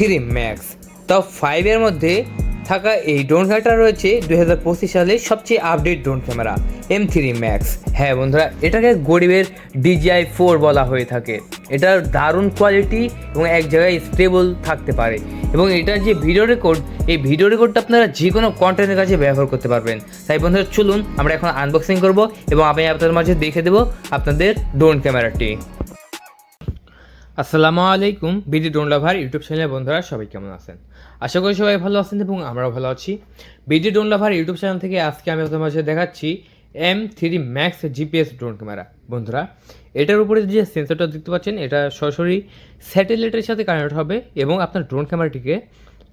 Three max. Top ফাইভের মধ্যে থাকা এই ড্রোন ক্যামেরাটা রয়েছে দুই হাজার পঁচিশ সালের সবচেয়ে update drone camera M three Max হ্যাঁ বন্ধুরা, এটাকে গরিবের ডিজিআই ফোর বলা হয়ে থাকে। এটার দারুণ কোয়ালিটি এবং এক জায়গায় স্টেবল থাকতে পারে। এবং এটার যে ভিডিও রেকর্ড এই ভিডিও রেকর্ডটা আপনারা যে কোনো কন্টেন্টের কাছে ব্যবহার করতে পারবেন। তাই বন্ধুরা, চলুন আমরা এখন আনবক্সিং করব এবং আমি আপনাদের মাঝে দেখে দেবো আপনাদের ড্রোন ক্যামেরাটি আসসালামু আলাইকুম বিডি ড্রোন লাভার ইউটিউব চ্যানেলের বন্ধুরা, সবাই কেমন আছেন? আশা করি সবাই ভালো আছেন এবং আমরাও ভালো আছি। BD drone lover YouTube channel থেকে আজকে আমি আপনাদের মাঝে দেখাচ্ছি M three Max GPS drone camera বন্ধুরা, এটার উপরে যে সেন্সরটা দেখতে পাচ্ছেন, এটা সরাসরি স্যাটেলাইটের সাথে কানেক্ট হবে এবং আপনার ড্রোন ক্যামেরাটিকে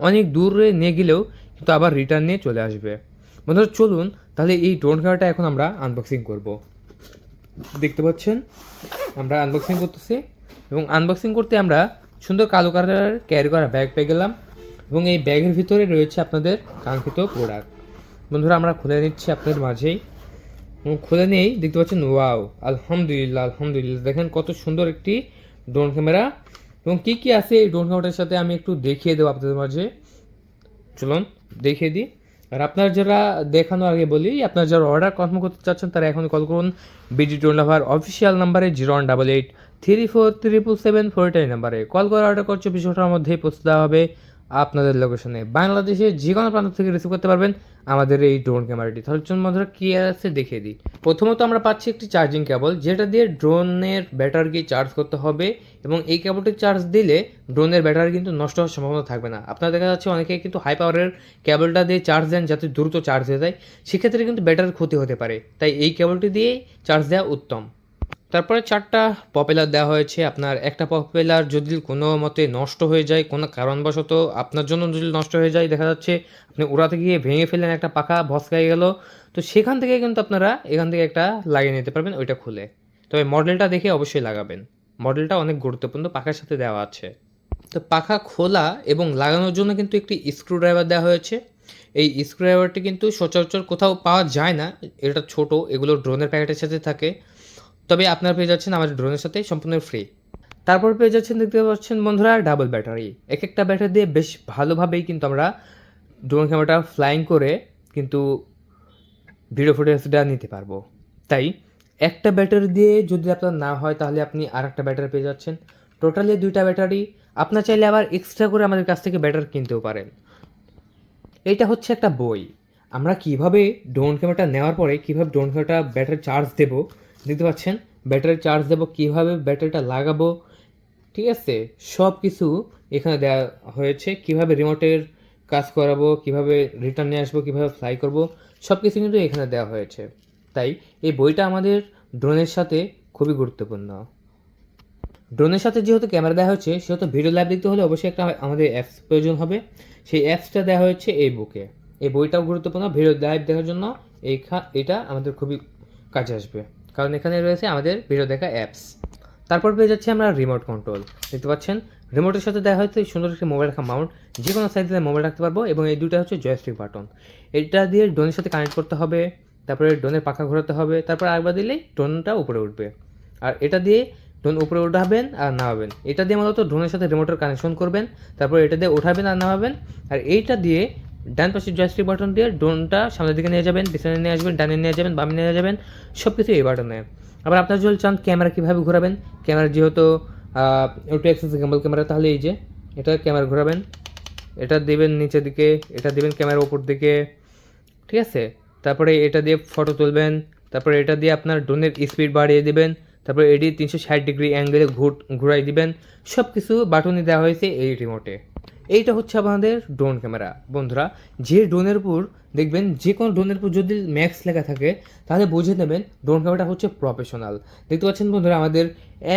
অনেক দূরে নিয়ে গেলেও কিন্তু আবার রিটার্ন নিয়ে চলে আসবে। বন্ধুরা, চলুন, তাহলে এই ড্রোন ক্যামেরাটা এখন আমরা আনবক্সিং করব। দেখতে পাচ্ছেন, আমরা আনবক্সিং করতেছি। এবং আনবক্সিং করতে আমরা সুন্দর কালো কালার ক্যারি করা ব্যাগ পেয়ে গেলাম এবং এই ব্যাগের ভিতরে রয়েছে আপনাদের কাঙ্ক্ষিত প্রোডাক্ট বন্ধুরা, আমরা খুলে নিচ্ছি আপনাদের মাঝেই। এবং খুলে নিয়েই দেখতে পাচ্ছেন ওয়াও আলহামদুলিল্লাহ আলহামদুলিল্লাহ। দেখেন কত সুন্দর একটি ড্রোন ক্যামেরা এবং কী কী আছে এই ড্রোন ক্যামেরার সাথে আমি একটু দেখিয়ে দেবো আপনাদের মাঝে। চলুন, দেখিয়ে দিই। আর আপনার যারা দেখানোর আগে বলি, আপনার যারা অর্ডার কনফার্ম করতে চাচ্ছেন, তারা এখন কল করুন। বিজি টোন লাভার অফিসিয়াল নাম্বারে zero one double eight three four triple seven four এই নাম্বারে। কল করে অর্ডার করছে চব্বিশ ঘণ্টার মধ্যেই পৌঁছে দেওয়া হবে আপনাদের লোকেশনে। বাংলাদেশে যে কোনো প্রান্ত থেকে রিসিভ করতে পারবেন আমাদের এই ড্রোন ক্যামেরাটি তাহলে চলুন বন্ধুরা কী আছে দেখিয়ে দিই। প্রথমত আমরা পাচ্ছি একটি চার্জিং কেবল যেটা দিয়ে ড্রোনের ব্যাটারিকে চার্জ করতে হবে এবং এই কেবলটি চার্জ দিলে ড্রোনের ব্যাটারি কিন্তু নষ্ট হওয়ার সম্ভাবনা থাকবে না। আপনারা দেখা যাচ্ছে অনেকে কিন্তু হাই পাওয়ারের কেবলটা দিয়ে চার্জ দেন যাতে দ্রুত চার্জ হয়ে যায়। সেক্ষেত্রে কিন্তু ব্যাটারির ক্ষতি হতে পারে। তাই এই কেবলটি দিয়েই চার্জ দেওয়া উত্তম। তারপরে চারটা পপুলার দেওয়া হয়েছে। আপনার একটা পপুলার যদি কোনো মতে নষ্ট হয়ে যায়, কোনো কারণবশত আপনার জন্য যদি নষ্ট হয়ে যায়, দেখা যাচ্ছে আপনি উড়াতে গিয়ে ভেঙে ফেলেন একটা পাখা ভসকাই গেল, তো সেখান থেকে কিন্তু আপনারা এখান থেকে একটা লাগিয়ে নিতে পারবেন ওইটা খুলে। তবে মডেলটা দেখে অবশ্যই লাগাবেন। মডেলটা অনেক গুরুত্বপূর্ণ, পাখার সাথে দেওয়া আছে। তো পাখা খোলা এবং লাগানোর জন্য কিন্তু একটি স্ক্রুড্রাইভার দেওয়া হয়েছে। এই স্ক্রুড্রাইভারটি কিন্তু সচরাচর কোথাও পাওয়া যায় না, এটা ছোট, এগুলো ড্রোনের প্যাকেটের সাথে থাকে। তবে আপনারা পেয়ে যাচ্ছেন আমাদের ড্রোনের সাথে সম্পূর্ণ ফ্রি তারপর পেয়ে যাচ্ছেন দেখতে পাচ্ছেন বন্ধুরা ডাবল ব্যাটারি এক একটা ব্যাটারি দিয়ে বেশ ভালোভাবেই কিন্তু আমরা ড্রোন ক্যামেরাটা ফ্লাইং করে কিন্তু ভিডিও ফুটেজটা নিতে পারব। তাই একটা ব্যাটারি দিয়ে যদি আপনার না হয় তাহলে আপনি আর একটা ব্যাটারি পেয়ে যাচ্ছেন। টোটালি দুইটা ব্যাটারি আপনার চাইলে আবার এক্সট্রা করে আমাদের কাছ থেকে ব্যাটারি কিনতেও পারেন। এইটা হচ্ছে একটা বই। আমরা কীভাবে ড্রোন ক্যামেরাটা নেওয়ার পরে কীভাবে ড্রোন ক্যামেরাটা ব্যাটারি চার্জ দেব দেখতে পাচ্ছেন? ব্যাটারি চার্জ দেবো, কীভাবে ব্যাটারিটা লাগাবো? ঠিক আছে? সব কিছু এখানে দেওয়া হয়েছে। কীভাবে রিমোটের কাজ করাবো, কীভাবে রিটার্ন নিয়ে আসব, কীভাবে ফ্লাই করব সব কিছু কিন্তু এখানে দেওয়া হয়েছে। তাই এই বইটা আমাদের ড্রোনের সাথে খুবই গুরুত্বপূর্ণ। ড্রোনের সাথে যেহেতু ক্যামেরা দেওয়া হয়েছে, সেহেতু ভিডিও লাইভ দেখতে হলে অবশ্যই একটা আমাদের অ্যাপস প্রয়োজন হবে। সেই অ্যাপসটা দেওয়া হয়েছে এই বুকে এই বইটাও গুরুত্বপূর্ণ ভিডিও লাইভ দেখার জন্য এই এটা আমাদের খুবই কাজে আসবে। কারণ এখানে রয়েছে আমাদের ভিডিও দেখা অ্যাপস তারপর পেয়ে যাচ্ছি আমরা রিমোট কন্ট্রোল দেখতে পাচ্ছেন? রিমোটের সাথে দেওয়া হয়তো সুন্দর একটি মোবাইল রাখা মাউন্ট যে কোনো সাইজে মোবাইল রাখতে পারব এবং এই দুটো হচ্ছে জয়স্টিক বাটন এটা দিয়ে ড্রোনের সাথে কানেক্ট করতে হবে, তারপরে ড্রোনের পাখা ঘোরাতে হবে, তারপর আরেকবার দিলেই ড্রোনটা উপরে উঠবে। আর এটা দিয়ে ড্রোন উপরে উঠাবেন আর নামাবেন। এটা দিয়ে মূলত ড্রোনের সাথে রিমোটের কানেকশন করবেন, তারপর এটা দিয়ে উঠাবেন আর নামাবেন। আর এইটা দিয়ে ডান পাশে জয়স্টিক বাটন দিয়ে ড্রোনটা সামনের দিকে নিয়ে যাবেন, পিছনে নিয়ে আসবেন, ডানে নিয়ে যাবেন, বামে নিয়ে যাবেন সব কিছু এই বাটনে আবার আপনার যদি চান ক্যামেরা কীভাবে ঘোরাবেন ক্যামেরা যেহেতু একটু এক্সেস গেম্বল ক্যামেরা তাহলে এই যে, এটা ক্যামেরা ঘোরাবেন, এটা দেবেন নিচের দিকে, এটা দেবেন ক্যামেরার উপর দিকে, ঠিক আছে? তারপরে এটা দিয়ে ফটো তুলবেন, তারপরে এটা দিয়ে আপনার ড্রোনের স্পিড বাড়িয়ে দেবেন, তারপরে এটি তিনশো ষাট ডিগ্রি অ্যাঙ্গেলে ঘুর ঘুরাই দিবেন সব কিছু বাটনই দেওয়া হয়েছে এই রিমোটে এইটা হচ্ছে আমাদের ড্রোন ক্যামেরা বন্ধুরা, যে ড্রোনের উপর দেখবেন যে কোনো ড্রোনের উপর যদি ম্যাক্স লেখা থাকে, তাহলে বুঝে নেবেন ড্রোন ক্যামেরাটা হচ্ছে প্রফেশনাল দেখতে পাচ্ছেন বন্ধুরা, আমাদের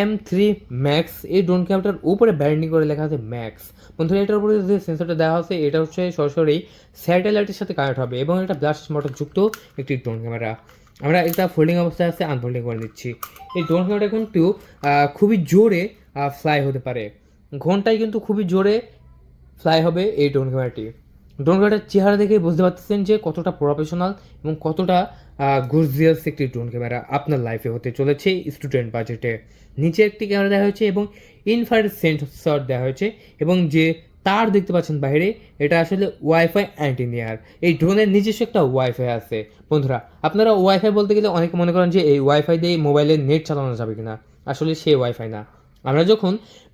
এম থ্রি ম্যাক্স এই ড্রোন ক্যামেরাটার উপরে ব্র্যান্ডিং করে লেখা আছে ম্যাক্স বন্ধুরা, এটার উপরে যে সেন্সরটা দেওয়া আছে, এটা হচ্ছে সরাসরি স্যাটেলাইটের সাথে কানেক্ট হবে এবং এটা ব্লাস্ট মোটর যুক্ত একটি ড্রোন ক্যামেরা আমরা এটা ফোল্ডিং অবস্থায় আছে আনফোল্ডিং করে নিচ্ছি। এই ড্রোন ক্যামেরাটা কিন্তু খুবই জোরে ফ্লাই হতে পারে। ঘন্টায় কিন্তু খুবই জোরে ফ্লাই হবে এই ড্রোন ক্যামেরাটি। ড্রোন ক্যামেরাটার চেহারা দেখে বুঝতে পারতেছেন যে কতটা প্রফেশনাল এবং কতটা গর্জিয়াস একটি ড্রোন ক্যামেরা আপনার লাইফে হতে চলেছে স্টুডেন্ট বাজেটে নিচে একটি ক্যামেরা দেওয়া হয়েছে এবং ইনফ্রারেড সেন্সর দেওয়া হয়েছে এবং যে তার দেখতে পাচ্ছেন বাইরে, এটা আসলে ওয়াইফাই অ্যান্টিনিয়ার এই ড্রোনের নিজস্ব একটা ওয়াইফাই আছে। বন্ধুরা, আপনারা ওয়াইফাই বলতে গেলে অনেকে মনে করেন যে এই ওয়াইফাই দিয়ে মোবাইলের নেট চালানো যাবে কিনা। আসলে সেই ওয়াইফাই না। আমরা যখন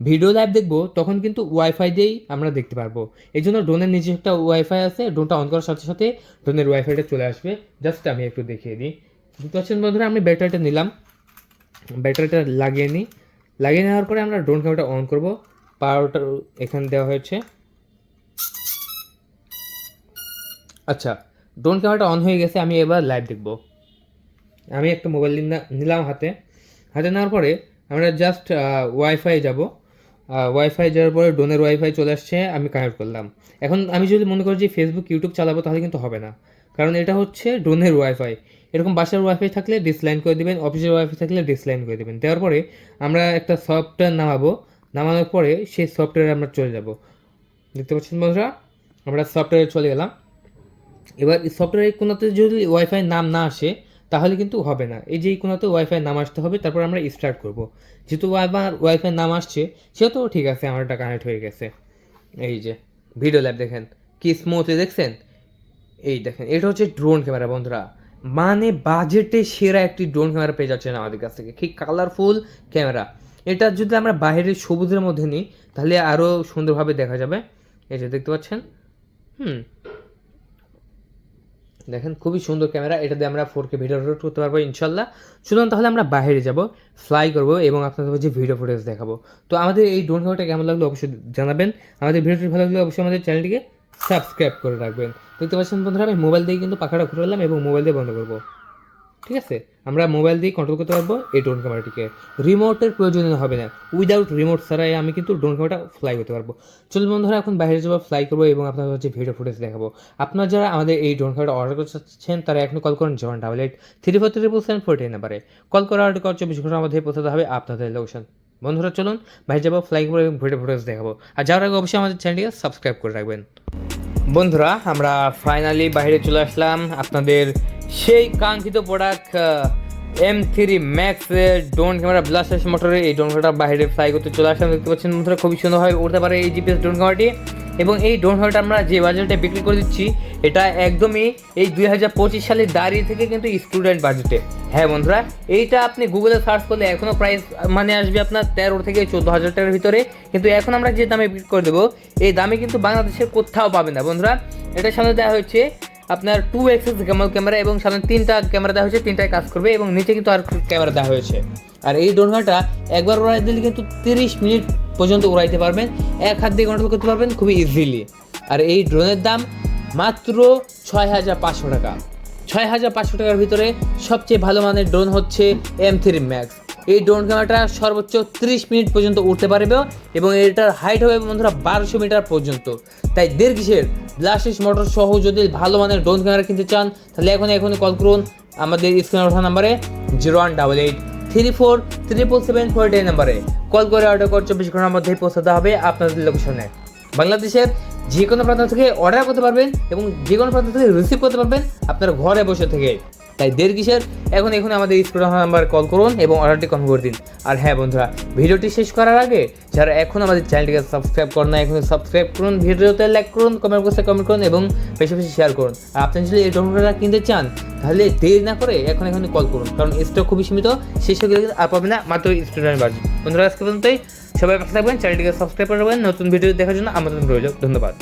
ভিডিও লাইভ দেখব, তখন কিন্তু ওয়াইফাই দিয়েই আমরা দেখতে পারব। এই জন্য ড্রোনের নিজস্ব একটা ওয়াইফাই আছে ড্রোনটা অন করার সাথে সাথে ড্রোনের ওয়াইফাইটা চলে আসবে। জাস্ট আমি একটু দেখিয়ে দিই। বুঝতে পারছেন বন্ধুরা? আমি ব্যাটারিটা নিলাম। ব্যাটারিটা লাগিয়ে নিই। লাগিয়ে নেওয়ার পরে আমরা ড্রোন ক্যামেরাটা অন করব। পাওয়ারটা এখানে দেওয়া হয়েছে। আচ্ছা ড্রোন ক্যামেরাটা অন হয়ে গেছে, আমি এবার লাইভ দেখব। আমি একটা মোবাইল নিলাম হাতে। হাতে নেওয়ার পরে আমরা জাস্ট ওয়াইফাই যাব। ওয়াইফাই যাওয়ার পরে ড্রোনের ওয়াইফাই চলে আসছে, আমি কানেক্ট করলাম। এখন আমি যদি মনে করি যে ফেসবুক ইউটিউব চালাবো, তাহলে কিন্তু হবে না। কারণ এটা হচ্ছে ড্রোনের ওয়াইফাই এরকম বাসার ওয়াইফাই থাকলে ডিসলাইন করে দেবেন অফিসের ওয়াইফাই থাকলে ডিসলাইন করে দেবেন। দেওয়ার পরে আমরা একটা সফটওয়্যার নামাবো। নামানোর পরে সেই সফটওয়্যারে আমরা চলে যাব। দেখতে পাচ্ছেন বন্ধুরা? আমরা সফটওয়্যারে চলে গেলাম। এবার এই সফটওয়্যারের কোনোতে যদি ওয়াইফাই নাম না আসে তাহলে কিন্তু হবে না। এই যে কোনোতে ওয়াইফাই নাম আসতে হবে, তারপর আমরা স্টার্ট করব। যেহেতু আমার ওয়াইফাই নাম আসছে, সেহেতু ঠিক আছে, আমার এটা কানেক্ট হয়ে গেছে। এই যে ভিডিও ল্যাব দেখেন, কি স্মুথলি দেখছেন? এই দেখেন, এটা হচ্ছে ড্রোন ক্যামেরা বন্ধুরা। মানে বাজেটে সেরা একটি ড্রোন ক্যামেরা পেয়ে যাচ্ছেন আমাদের কাছ থেকে। ঠিক কালারফুল ক্যামেরা এটা যদি আমরা বাইরের সবুজের মধ্যে নিই, তাহলে আরও সুন্দরভাবে দেখা যাবে। এই যে দেখতে পাচ্ছেন? হুম দেখেন, খুবই সুন্দর ক্যামেরা। এটা দিয়ে আমরা ফোর কে ভিডিও রেকর্ড করতে পারব, ইনশাল্লাহ। সুতরাং তাহলে আমরা বাইরে যাব ফ্লাই করব এবং আপনাদের যে ভিডিও ফুটেজ দেখাবো। তো আমাদের এই ড্রোন ক্যামেরাটা কেমন লাগল অবশ্যই জানাবেন। আমাদের ভিডিওটি ভালো লাগলে অবশ্যই আমাদের চ্যানেলটিকে সাবস্ক্রাইব করে রাখবেন। দেখতে পাচ্ছেন বন্ধুরা, আমি মোবাইল দিয়ে কিন্তু পাখাটা ঘুরালাম এবং মোবাইল দিয়ে বন্ধ করব। ঠিক আছে? আমরা মোবাইল দিয়ে কন্ট্রোল করতে পারব এই ড্রোন ক্যামেরাটিকে রিমোটের প্রয়োজন হবে না। উইদাউট রিমোট ছাড়াই আমি কিন্তু ড্রোন ক্যামেরাটা ফ্লাই করতে পারব। চলুন বন্ধুরা, এখন বাইরে যাব ফ্লাই করব এবং আপনাদের হচ্ছে ভিডিও ফুটেজ দেখাবো। আপনারা যারা আমাদের এই ড্রোন ক্যামেরাটা অর্ডার করতে চাচ্ছেন, তারা এখন কল করুন zero one double eight three four three seven four ten নাম্বারে কল করে অর্ডার করার চব্বিশ ঘণ্টার মধ্যে পৌঁছাতে হবে আপনাদের লোকেশন বন্ধুরা, চলুন বাইরে যাব ফ্লাই করব এবং ভিডিও ফুটেজ দেখাবো। আর যাওয়ার আগে অবশ্যই আমাদের চ্যানেলটিকে সাবস্ক্রাইব করে রাখবেন। বন্ধুরা, আমরা ফাইনালি বাইরে চলে আসলাম আপনাদের সেই কাঙ্ক্ষিত product M three Max drone camera blaster মোটরে। এই ড্রোন ক্যামেরাটা বাইরে ফ্লাই করতে চলে আসলাম। দেখতে পাচ্ছেন বন্ধুরা, খুবই সুন্দরভাবে উঠতে পারে এই জিপিএস ড্রোন ক্যামেরাটি এবং এই ড্রোন ক্যামেরাটা আমরা যে বাজেটে বিক্রি করে দিচ্ছি, এটা একদমই এই দুই হাজার পঁচিশ সালের দাঁড়িয়ে থেকে কিন্তু স্টুডেন্ট বাজেটে হ্যাঁ বন্ধুরা, এইটা আপনি গুগলে সার্চ করলে এখনও প্রাইস মানে আসবে আপনার তেরো থেকে চোদ্দ হাজার টাকার ভিতরে। কিন্তু এখন আমরা যে দামে বিক্রি করে দেবো, এই দামে কিন্তু বাংলাদেশের কোথাও পাবে না বন্ধুরা। এটার সামনে দেওয়া হয়েছে আপনার টু এক্সেস গ্যামাল ক্যামেরা এবং সামনে তিনটা ক্যামেরা দেওয়া হয়েছে, তিনটায় কাজ করবে এবং নিচে কিন্তু আর ক্যামেরা দেওয়া হয়েছে। আর এই ড্রোন ক্যামেরাটা একবার উড়াই দিলে কিন্তু তিরিশ মিনিট পর্যন্ত উড়াইতে পারবেন, এক হাত দিয়ে কন্ট্রোল করতে পারবেন খুবই ইজিলি আর এই ড্রোনের দাম মাত্র ছয় হাজার পাঁচশো টাকা। ছয় হাজার পাঁচশো টাকার ভিতরে সবচেয়ে ভালো মানের ড্রোন হচ্ছে এম থ্রি ম্যাক্স এই ড্রোন ক্যামেরাটা সর্বোচ্চ তিরিশ মিনিট পর্যন্ত উঠতে পারবে এবং এটার হাইট হবে বন্ধুরা বারোশো মিটার পর্যন্ত। তাই দেড় কিসের? ব্লাস্টিস মোটর সহ যদি ভালো মানের ড্রোন ক্যামেরা কিনতে চান, তাহলে এখন এখনই কল করুন আমাদের স্ক্রিনে ওঠা নাম্বারে zero one double eight three four triple seven four এই নাম্বারে কল করে অর্ডার করে চব্বিশ ঘণ্টার মধ্যেই পৌঁছাতে হবে আপনাদের লোকেশনে বাংলাদেশের যে কোনো প্রান্ত থেকে অর্ডার করতে পারবেন এবং যে কোনো প্রান্ত থেকে রিসিভ করতে পারবেন আপনার ঘরে বসে থেকে। তাই দেড় কিসের? এখন এখন আমাদের স্ক্রিন নাম্বার কল করুন এবং অর্ডারটি কনফার্ম করে দিন। আর হ্যাঁ বন্ধুরা, ভিডিওটি শেষ করার আগে, যারা এখন আমাদের চ্যানেলটিকে সাবস্ক্রাইব করেন না এখন সাবস্ক্রাইব করুন, ভিডিওতে লাইক করুন কমেন্ট বক্সে কমেন্ট করুন এবং বেশি বেশি শেয়ার করুন। আর আপনি যদি এই ড্রোনটা কিনতে চান, তাহলে দেরি না করে এখন এখনই কল করুন, কারণ স্টক খুবই সীমিত শেষ হয়ে গেলে আর পাবে না মাত্র স্টুডেন্ট বাজে বন্ধুরা, আজকে পর্যন্তই। সবাই পাশে থাকবেন, চ্যানেলটিকে সাবস্ক্রাইব করে রাখবেন। নতুন ভিডিও দেখার জন্য আমাদের রইল। ধন্যবাদ।